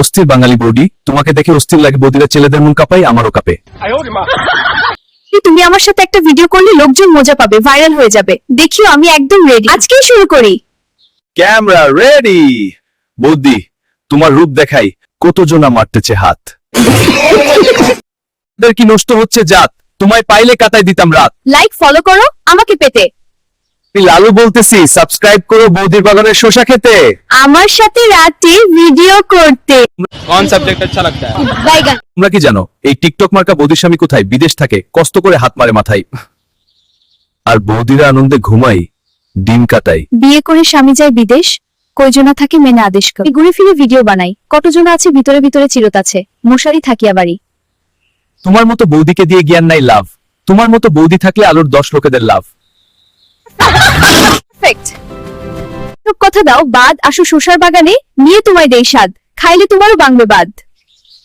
অস্থির বাঙালি বৌদি তোমাকে দেখে অস্থির লাগে বৌদিরা ছেলেদের মন কাঁপাই আমারও কাঁপে। তুমি আমার সাথে একটা ভিডিও করলে লোকজন মজা পাবে ভাইরাল হয়ে যাবে। দেখিও আমি একদম রেডি আজকেই শুরু করি। ক্যামেরা রেডি বৌদি তোমার রূপ দেখাই কতজনা মারতেছে হাত। কি নষ্ট হচ্ছে জাত? তোমায় পাইলে কাটাই দিতাম রাত। লাইক ফলো করো আমাকে পেতে। লালু বলতেছি সাবস্ক্রাইব করো বৌদির বাগানের শোষা খেতে। আমার সাথে রাতে ভিডিও করতে। কোন সাবজেক্ট আচ্ছা লাগতা তোমরা কি জানো এই টিকটক মার্কা বৌদির স্বামী কোথায়? বিদেশ থাকে কষ্ট করে হাত মারে মাথায়। আর বৌদির আনন্দে ঘুমাই দিন কাটাই বিয়ে করে স্বামী যায় বিদেশ কয়জনা থাকে মেনে আদেশ করে। ঘুরে ফিরে ভিডিও বানাই কতজনা আছে ভিতরে ভিতরে চিরত আছে মশারি থাকিয়া বাড়ি তোমার মতো বৌদিকে দিয়ে জ্ঞান নাই লাভ তোমার মতো বৌদি থাকলে আলোর দশ লোকেদের লাভ। কথা দাও বাদ আসো শোষার বাগানে নিয়ে তোমায় দেই স্বাদ। খাইলে তোমারও বাংবে বাদ।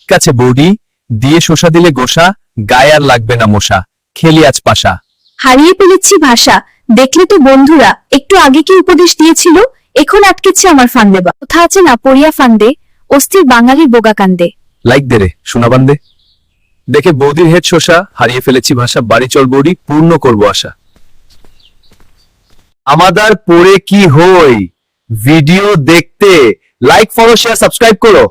ঠিক আছে বৌদি দিয়ে শোষা দিলে গোসা গায়ে আর লাগবে না মশা। খেলি আজ পাশা। হারিয়ে ফেলেছি ভাষা। দেখলে তো বন্ধুরা একটু আগে কি উপদেশ দিয়েছিল? এখন আটকেছে আমার ফান্দে বা। কথা আছে না পড়িয়া ফান্দে অস্থির বাঙালির বোগা কান্দে। লাইক দে রে বান্দে। দেখে বৌদির হেড শোষা হারিয়ে ফেলেছি ভাষা। বাড়ি চল বৌদি পূর্ণ করব আশা। আমাদের পরে কি হই? ভিডিও দেখতে লাইক ফলো শেয়ার সাবস্ক্রাইব করো